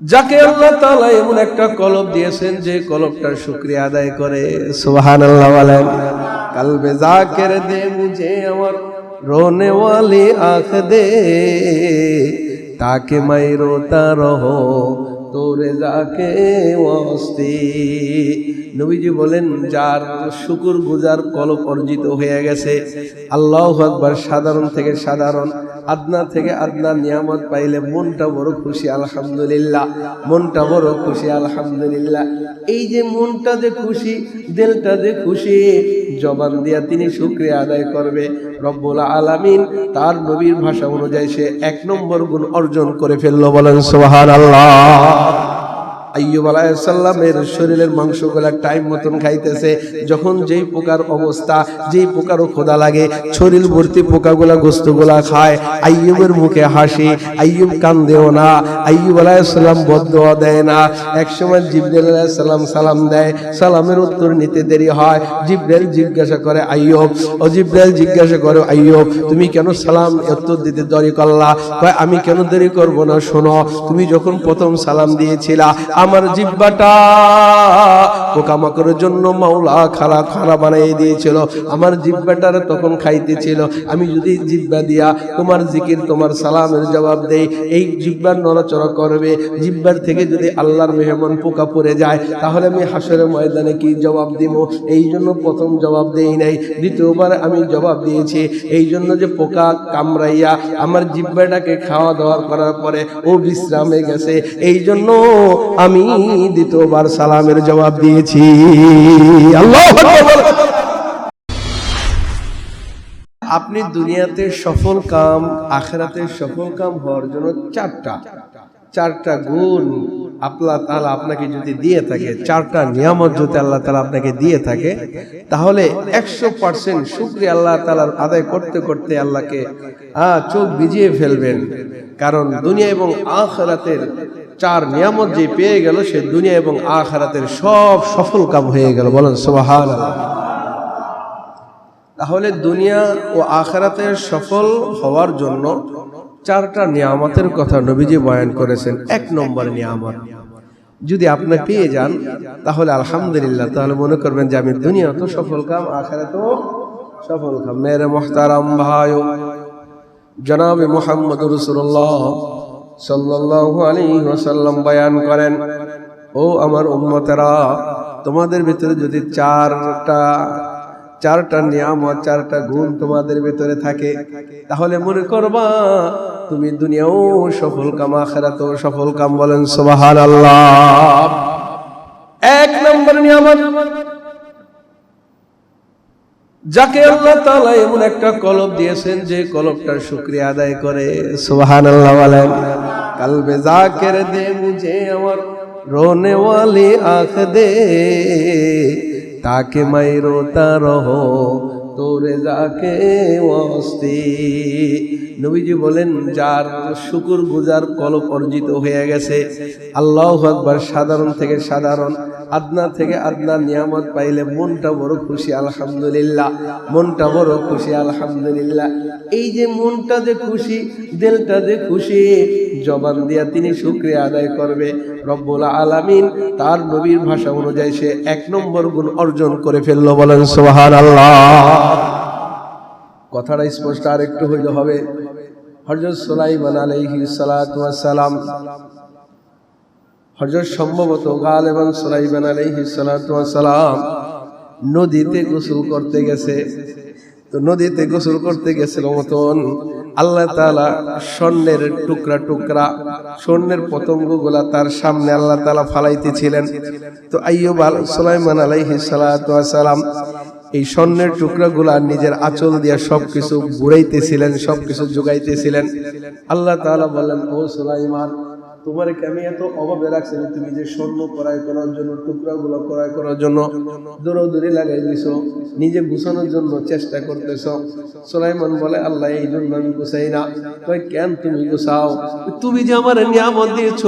যাকে আল্লাহ তালা এমন একটা কলব দিয়েছেন যে কলবটার শুক্রিয়া আদায় করে। সোহান আল্লাহ বলেন, কালবে জাকের দে বুঝে আমার রোনে আখ দে, তাকে মাই রোতা রহো তোরে যাকে ওয়াস্তি নবীজি বলেন, যার শুকুর গুজার কলপ অর্জিত হয়ে গেছে, আল্লাহ আকবার, সাধারণ থেকে সাধারণ, আদনা থেকে আদনা নিয়ামত পাইলে মনটা বড় খুশি, আলহামদুলিল্লাহ, মনটা বড় খুশি, আলহামদুলিল্লাহ। এই যে মনটা যে খুশি, দিলটা যে খুশি, জবান দিয়া তিনি শুক্রিয়া আদায় করবে। রব্বুল আলামিন, তার নবীর ভাষা অনুযায়ী সে এক নম্বর গুণ অর্জন করে ফেলল বলেন সোহান আল্লাহ আইয়ুব আলাইসাল্লামের শরীরের মাংসগুলা টাইম মতন খাইতেছে। যখন যেই পোকার অবস্থা, যেই পোকারও খোদা লাগে, শরীর ভর্তি পোকাগুলা গোস্তগুলা খায়, আইয়ুবের মুখে হাসি, আইয়ুব কান্দেও না, আইয়ুব আলাইসাল্লাম বদোয়া দেয় না। একসময় জিব্রাইল আলাইসাল্লাম সালাম দেয়, সালামের উত্তর নিতে দেরি হয়। জিব্রাইল জিজ্ঞাসা করে, আইয়ুব, ও জিব্রাইল জিজ্ঞাসা করে, আইয়ুব, তুমি কেন সালাম উত্তর দিতে দেরি করলা? আমি কেন দেরি করব না? শোনো, তুমি যখন প্রথম সালাম দিয়েছিলা আমার জিব্বাটা পোকামাকড়ের জন্য মাওলা খারা খারা বানিয়ে দিয়েছিল। আমার জিব্বাটার তখন খাইতেছিল আমি যদি জিব্বা দিয়া তোমার জিকির, তোমার সালামের জবাব দেই, এই জিব্বার নড়াচড়া করবে। জিব্বার থেকে যদি আল্লাহর মেহমান পোকা পড়ে যায়, তাহলে আমি হাসরের ময়দানে কি জবাব দিব? এই জন্য প্রথম জবাব দেই নাই। দ্বিতীয়বার আমি জবাব দিয়েছি, এই জন্য যে পোকা কামড়াইয়া আমার জিব্বাটাকে খাওয়া দাওয়া করার পরে ও বিশ্রামে গেছে। এই জন্য আমি দ্বিতীয়বার সালামের জবাব দিয়েছি। আল্লাহ আপনি দুনিয়াতে সফল কাম, আখেরাতে সফল কাম হওয়ার জন্য চারটা চারটা গুণ আল্লাহ তাআলা আপনাকে যদি দিয়ে থাকে, চারটা নিয়ামত যদি আল্লাহ তালা আপনাকে দিয়ে থাকে, তাহলে একশো পার্সেন্ট শুক্রিয়া আল্লাহ তাআলার আদায় করতে করতে আল্লাহকে চোখ ভিজিয়ে ফেলবেন। কারণ দুনিয়া এবং আখেরাতের চার নিয়ামত যে পেয়ে গেল সে দুনিয়া এবং আখেরাতের সব সফল কাম হয়ে গেল। বলেন, সুবহানাল্লাহ। তাহলে দুনিয়া ও আখেরাতের সফল হওয়ার জন্য চারটা নিয়ামতের কথা নবীজি বয়ান করেছেন। এক নম্বর নিয়ামত, যদি আপনি পেয়ে যান, তাহলে আলহামদুলিল্লাহ, তাহলে মনে করবেন যে আমি দুনিয়া তো সফল কাম আখেরা তো সফল কাম। মেরে মোহতারাম ভাই, জনাবে মোহাম্মদ রসুল্লাহ সাল্লাল্লাহু বয়ান করেন, ও আমার উম্মতেরা, তোমাদের ভিতরে যদি চারটা চারটা নিয়ামত, চারটা গুণ তোমাদের ভিতরে থাকে, তাহলে মনে করবা তুমি দুনিয়াও সফল কাম, আখেরাতেও সফল কাম বলেন সুবহানাল্লাহ। এক নম্বর নিয়ামত, যাকে আল্লাহ তাআলা এমন একটা কলব দিয়েছেন যে কলবটার শুকরিয়া আদায় করে, সুবহানাল্লাহ বলেন। কালবে জাকের দে মুঝে আমার রোনে ওয়ালি আখ দে। তাকে মাই রোতা রহো তোরে যাকে অস্তি নবীজি বলেন, যার শুকুর গুজার কলপ অর্জিত হয়ে গেছে, আল্লাহ আকবার সাধারণ থেকে সাধারণ। আদনা থেকে আদনা নিয়ামত পাইলে মনটা বড় খুশি, আলহামদুলিল্লাহ। মনটা বড় খুশি, আলহামদুলিল্লাহ। এই যে মনটা যে খুশি, দিলটা যে খুশি, জবান দিয়া তিনি শুক্রিয়া আদায় করবে। রব্বুল আলামিন তার নবীর ভাষা অনুযায়ী সে এক নম্বর গুণ অর্জন করে ফেলল বলেন সোহান আল্লাহ কথাটা স্পষ্ট আর একটু হইলে হবে। হজরত সুলাইমান আলাইহি সালাম হজরত সম্ভবত গাল এবং সুলাইমান আলাইহি সালাম নদীতে গোসল করতে গেছে। তো নদীতে গোসল করতে গেছিল মতন আল্লাহ তাআলা স্বর্ণের টুকরা টুকরা, স্বর্ণের পতঙ্গগুলা তার সামনে আল্লাহ তাআলা ফালাইতেছিলেন। তো আইয়ুব আল সুলাইমান আলাইহি সালাম এই স্বর্ণের টুকরা গুলা নিজের আঁচল দিয়া সবকিছু বুড়াইতেছিলেন, সবকিছু যোগাইতেছিলেন আল্লাহ তাআলা বললেন, ও সুলাইমান তোমার আমি এত অভাবে রাখছি তুমি যে স্বর্ণ ক্রয় করার জন্য, টুকরাগুলো ক্রয় করার জন্য দৌড়াদৌড়ি লাগাই দিছ, নিজে গুছানোর জন্য চেষ্টা করতেছ। সোলাইমান বলে, আল্লাহ, এই জন্য আমি গুছাই না। কয়, কেন তুমি গুছাও? তুমি যে আমার নিয়ামত দিয়েছ,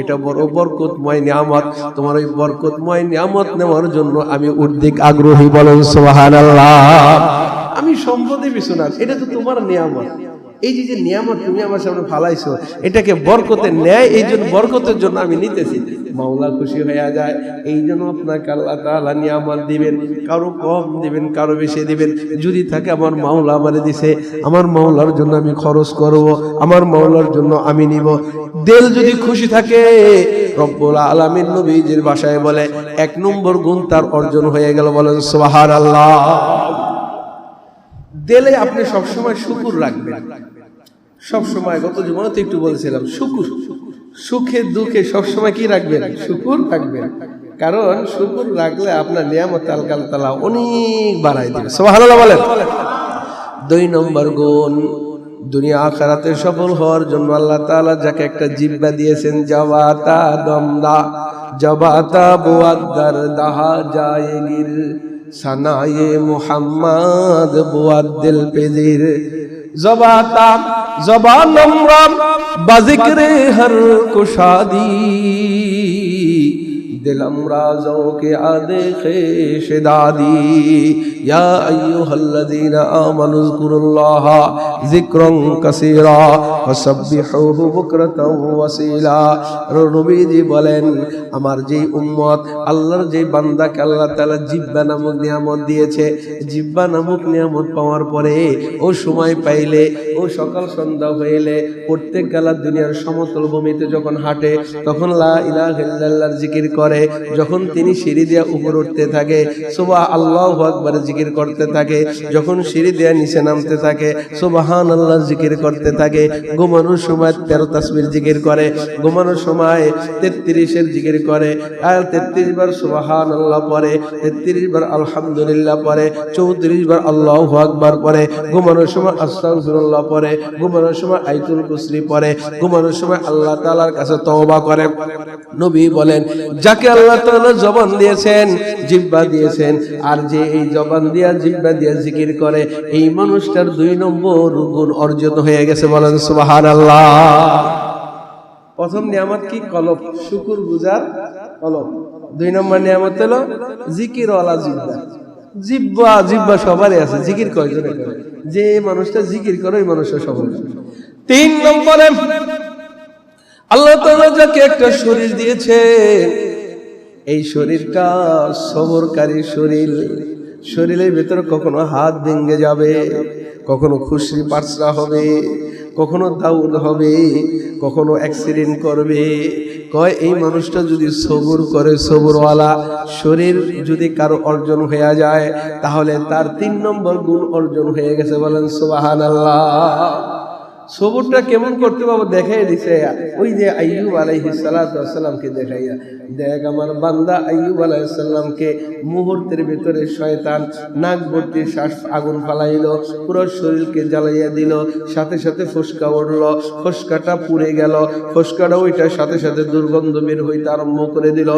এটা বড় বরকতময় নিয়ামত। তোমার ওই বরকতময় নিয়ামত নেওয়ার জন্য আমি উদ্দিক আগ্রহী বলেন সোহান আল্লাহ আমি সম্পদে বিশ্বনাথ এটা তো তোমার নিয়ামত। এই যে যে নিয়ামত তুমি আমার সামনে ফালাইছো, এটাকে বরকতের ন্যায় এই জন্য বরকতের জন্য আমি নিতেছি। মাওলা খুশি হয়ে যায়। এই জন্য আপনাকে আল্লাহ তাআলা নিয়ামত দিবেন। কারও কম দিবেন, কারও বেশি দিবেন। যদি থাকে আমার মাওলা আমারে দিছে, আমার মাওলার জন্য আমি খরচ করব, আমার মাওলার জন্য আমি নিব। দেল যদি খুশি থাকে, রব্বুল আলামিন নবীজির ভাষায় বলে, এক নম্বর গুণ তার অর্জন হয়ে গেল বলেন সোহার আল্লাহ দেলে আপনি সবসময় শুকুর রাখবেন। সবসময় গত জীবনে তো একটু বলছিলাম, শুকুর, সুখে দুঃখে সবসময় কি রাখবেন? শুকুর রাখবেন। কারণ শুকুর রাখলে আপনার নিয়ামত আলকাল তালা অনেক বাড়াই দেবে। সুবহানাল্লাহ বলেন। দুই নম্বর গুণ, দুনিয়া আখারাতে সফল হওয়ার জন্য আল্লাহ তাআলা যাকে একটা জিব্বা দিয়েছেন, জবাতা দমদা, জবাতা বুয়াদ্দার দাহা জায়েগির সানায়ে মুহাম্মদ বুয়াদ্দিল পেজির জবাতা জবান আমরা বাজিকরে হর কুশাদি। دلم رازوں আদেশে آدے خیش دادی یا ایوہ الذین বলেন, আমার যে উম্মত, আল্লাহর যে বান্দাকে আল্লাহ তাআলা জিব্বা নামক নিয়ামত দিয়েছে, জিব্বা নামক নিয়ামত পাওয়ার পরে ও সময় পাইলে, ও সকাল সন্ধ্যা হইলে প্রত্যেক গালা দুনিয়ার সমতল ভূমিতে যখন হাঁটে, তখন লা ইলাহা ইল্লাল্লাহর জিকির করে। যখন তিনি সিঁড়ি দিয়া উপর উঠতে থাকে সুবাহ আল্লাহ আকবার জিকির করতে থাকে, যখন সিঁড়ি দিয়া নিচে নামতে থাকে, সুবাহান আল্লাহ জিকির করতে থাকে, ঘুমানোর সময় তেরো তাসবির জিকির করে, ঘুমানোর সময় তেত্রিশের জিকির করে তেত্রিশ বার সুবাহান আল্লাহ পরে, তেত্রিশ বার আলহামদুলিল্লাহ পরে, চৌত্রিশ বার আল্লাহ আকবার পরে, ঘুমানোর সময় আস্তাগফিরুল্লাহ পরে, ঘুমানোর সময় আইতুল কুসরি পরে, ঘুমানোর সময় আল্লাহ তাআলার কাছে তওবা করে। নবী বলেন, যাকে আল্লাহ তাআলা জবান দিয়েছেন, জিহ্বা দিয়েছেন। আর যে এই জবান দিয়া, জিহ্বা দিয়া জিকির করে, এই মানুষটার দুই নম্বর গুণ অর্জন হয়ে গেছে বলেন সুবহানাল্লাহ। প্রথম নিয়ামত কি? কলব। শুকুর গুজার কলব। দুই নম্বর নিয়ামত হলো জিকির ওয়ালা জিব্বা জিব্বা জিব্বা সবারই আছে। জিকির কয়জনে করে? যে মানুষটা জিকির করে, ওই মানুষটা সফল। তিন নম্বরে, আল্লাহ তাআলা যাকে একটা শরীর দিয়েছে এই শরীরটা সবরকারী শরীর। শরীরের ভেতরে কখনো হাত ভেঙে যাবে, কখনো খুশি পার্সরা হবে, কখনো দাউদ হবে, কখনো অ্যাক্সিডেন্ট করবে। কয়, এই মানুষটা যদি সবুর করে, সবুরওয়ালা, শরীর যদি কারও অর্জন হয়ে যায়, তাহলে তার তিন নম্বর গুণ অর্জন হয়ে গেছে বলেন সুবাহান আল্লাহ সবুরটা কেমন করতে পারব দেখাই দিছে ওই যে আইয়ুব আলাইহি দেখাইয়া। দেখ আমার বান্দা আইয়ুব আলাইসাল্লামকে মুহূর্তের ভিতরে শয়তান নাক ভর্তি শ্বাস আগুন ফালাইলো, পুরো শরীরকে জ্বালাইয়া দিল, সাথে সাথে ফুসকা উঠল, ফুসকাটা পুড়ে গেল, ফুসকাটা ওইটার সাথে সাথে দুর্গন্ধ বের হইতে আরম্ভ করে দিল।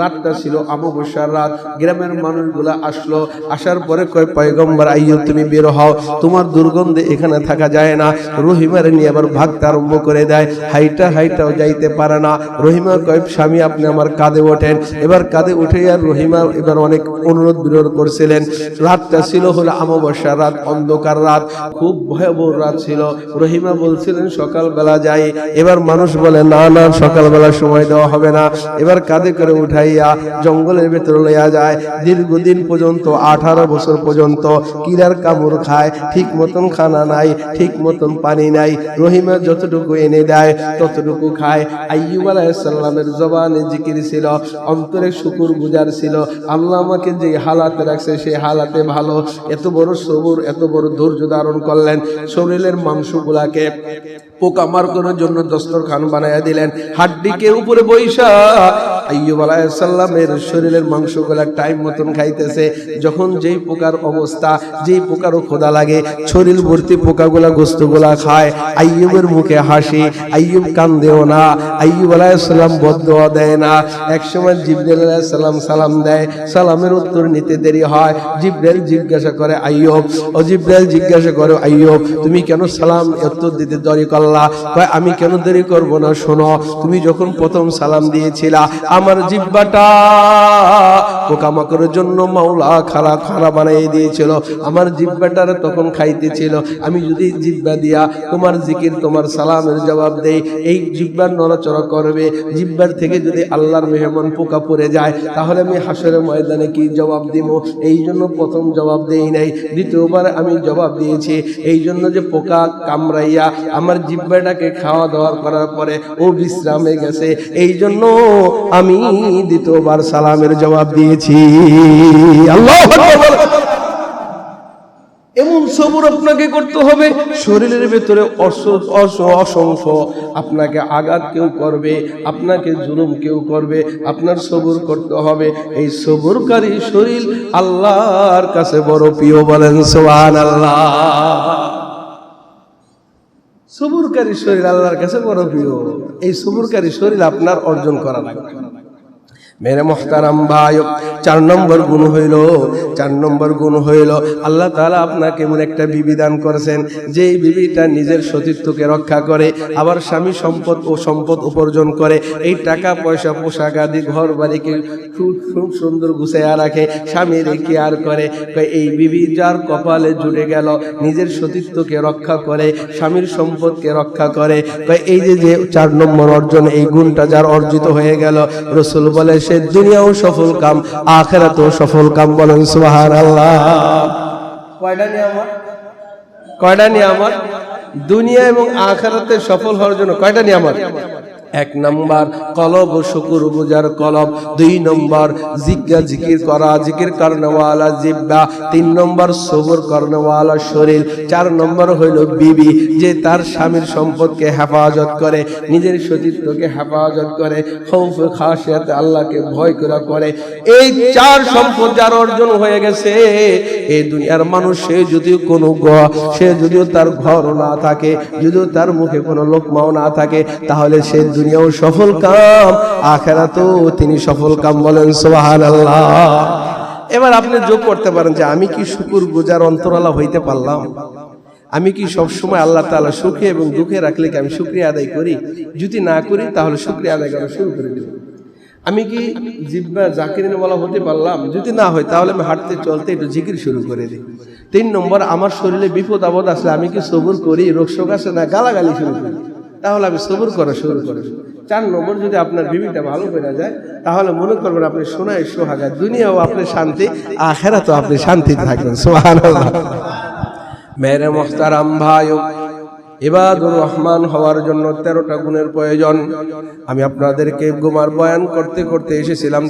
রাতটা ছিল অমাবস্যার রাত, গ্রামের মানুষগুলা আসলো, আসার পরে কয়, পয়গম্বর আইয়ুব, তুমি বের হও, তোমার দুর্গন্ধে এখানে থাকা যায় না রহিমারে নিয়ে আবার ভাগতে আরম্ভ করে দেয়। হাইটা হাইটাও যাইতে পারে না। রহিমা কয় স্বামী আপনি আমার কাঁধে ওঠেন। এবার কাঁধে উঠে আর রহিমা এবার অনেক অনুরোধ বিরোধ করছিলেন। রাতটা ছিল হলো অমাবস্যা রাত, অন্ধকার রাত। খুব ভয়াবহ রাত ছিল। রহিমা বলছিলেন, সকালবেলা যাই। এবার মানুষ বলে, না না, সকালবেলা সময় দেওয়া হবে না। এবার কাঁধে করে উঠাইয়া জঙ্গলের ভেতরে লইয়া যায়। দীর্ঘদিন পর্যন্ত, আঠারো বছর পর্যন্ত কিরার কামড় খায়। ঠিক মতন খানা নাই, ঠিক মতন পানি নাই। রহিমা যতটুকু এনে দেয়, ততটুকু খায়। আইয়ুব আলাইসাল্লামের জবানে জিকির ছিল, অন্তরে শুকুর গুজার ছিল। আল্লাহ আমাকে যে হালাতে রাখছে, সেই হালাতে ভালো। এত বড় সবুর, এত বড় ধৈর্য ধারণ করলেন। শরীরের মাংসগুলাকে পোকামার মার্কনের জন্য দস্তরখান বানাইয়া দিলেন। হাড্ডিকে উপরে বৈশা আইয়ুব আলাইসাল্লামের শরীরের মাংসগুলা টাইম মতন খাইতেছে। যখন যেই পোকার অবস্থা, যেই পোকারও খোদা লাগে, শরীর ভর্তি পোকাগুলা গোস্তগুলা খায়, আইয়ুবের মুখে হাসি, আইয়ুব কান্দেও না, আইয়ুব আলাইসাল্লাম বদোয়া দেয় না। একসময় জিব্রাইল আলাইসাল্লাম সালাম দেয়, সালামের উত্তর নিতে দেরি হয়। জিব্রাইল জিজ্ঞাসা করে, আইয়ুব, ও জিব্রাইল জিজ্ঞাসা করে, আইয়ুব, তুমি কেন সালাম উত্তর দিতে দেরি করলা? আমি কেন দেরি করব না? শোনো, তুমি যখন প্রথম সালাম দিয়েছিলা আমার জিব্বাটা পোকামাকড়ের জন্য মাওলা খারা খারা বানিয়ে দিয়েছিল। আমার জিব্বাটার তখন খাইতেছিল আমি যদি জিব্বা দিয়া তোমার জিকির, তোমার সালামের জবাব দেই, এই জিব্বার নড়াচড়া করবে। জিব্বার থেকে যদি আল্লাহর মেহমান পোকা পড়ে যায়, তাহলে আমি হাসরের ময়দানে কি জবাব দিব? এই জন্য প্রথম জবাব দেই নাই। দ্বিতীয়বার আমি জবাব দিয়েছি, এই জন্য যে পোকা কামড়াইয়া আমার জিব্বাটাকে খাওয়া দাওয়া করার পরে ও বিশ্রামে গেছে। এই জন্য আমি দ্বিতীয়বার সালামের জবাব দিয়েছি আল্লাহ এমন সবর আপনাকে করতে হবে, শরীরের ভেতরে অস- অস- অসংখ্য আপনাকে আঘাত কেউ করবে, আপনাকে জুলুম কেউ করবে, আপনার সবর করতে হবে। এই সবরকারী শরীর আল্লাহর কাছে বড় প্রিয় বলেন সোহান আল্লাহ সবুরকারী শরীর আল্লাহর কাছে বড় প্রিয়। এই সবুরকারী শরীর আপনার অর্জন করা লাগবে। মেরে মোহতারাম ভাই চার নম্বর গুণ হইল, চার নম্বর গুণ হইল, আল্লাহ তাআলা আপনাকে এমন একটা বিবি দান করেছেন যে বিবিটা নিজের সতীত্বকে রক্ষা করে, আবার স্বামী সম্পদ ও সম্পদ উপার্জন করে, এই টাকা পয়সা পোশাক আদি ঘর বাড়িকে খুব খুব সুন্দর গুছাইয়া রাখে, স্বামীর কেয়ার করে এই বিবি যার কপালে জুড়ে গেল, নিজের সতীত্বকে রক্ষা করে, স্বামীর সম্পদকে রক্ষা করে এই যে যে চার নম্বর অর্জন, এই গুণটা যার অর্জিত হয়ে গেল, রসুল বলে, সে দুনিয়াও সফল কাম আখেরাতেও সফল কাম বলেন সুবাহান আল্লাহ কয়টা নিয়ামত? কয়টা নিয়ামত? দুনিয়া এবং আখেরাতে সফল হওয়ার জন্য কয়টা নিয়ামত? এক নম্বর কলব, শুকুর বুজার কলব। দুই নম্বর জিজ্ঞা জিকির করা, জিকির কর্ণওয়ালা জিব্বা। তিন নম্বর সবর কর্ণওয়ালা শরীর। চার নম্বর হইল বিবি, যে তার স্বামীর সম্পদকে হেফাজত করে, নিজের সতীত্বকে হেফাজত করে, খৌফ, খাসিয়াতে, আল্লাহকে ভয় করা করে। এই চার সম্পদ যার অর্জন হয়ে গেছে, এই দুনিয়ার মানুষ, সে যদিও কোনো সে যদিও তার ঘর না থাকে, যদিও তার মুখে কোনো লোকমাও না থাকে, তাহলে সে দুনিয়াও সফল কাম, আখেরাতেও তিনি সফল কাম বলেন সোহান আল্লাহ এবার আপনি যোগ করতে পারেন যে আমি কি শুকুর গুজার অন্তরালা হইতে পারলাম? আমি কি সব সময় আল্লাহ তাআলা সুখে এবং দুঃখে রাখলে কি আমি শুক্রিয়া আদায় করি? যদি না করি, তাহলে শুক্রিয়া আদায় করা শুরু করে দেব আমি কি জিব্বা জাকিরিন বলা হতে পারলাম? যদি না হয়, তাহলে আমি হাঁটতে চলতে একটু জিকির শুরু করে দিই। তিন নম্বর, আমার শরীরে বিপদ আপদ আসলে আমি কি সবুর করি রোগ শোক আসে না, গালাগালি শুরু করি? তাহলে আমি সবুর করা শুরু করি। চার নম্বর, যদি আপনার বিবিটা ভালো করে যায়, তাহলে মনে করবেন আপনি সোনায় সোহাগা। দুনিয়াও আপনি শান্তি আখেরা তো আপনি শান্তি থাকবেন। সোহান মেরে মোহতারাম ভাই, ইবাদুর রহমান হওয়ার জন্য তেরোটা গুণের প্রয়োজন। আমি আপনাদেরকে গুমার বয়ান করতে করতে এসেছিলাম।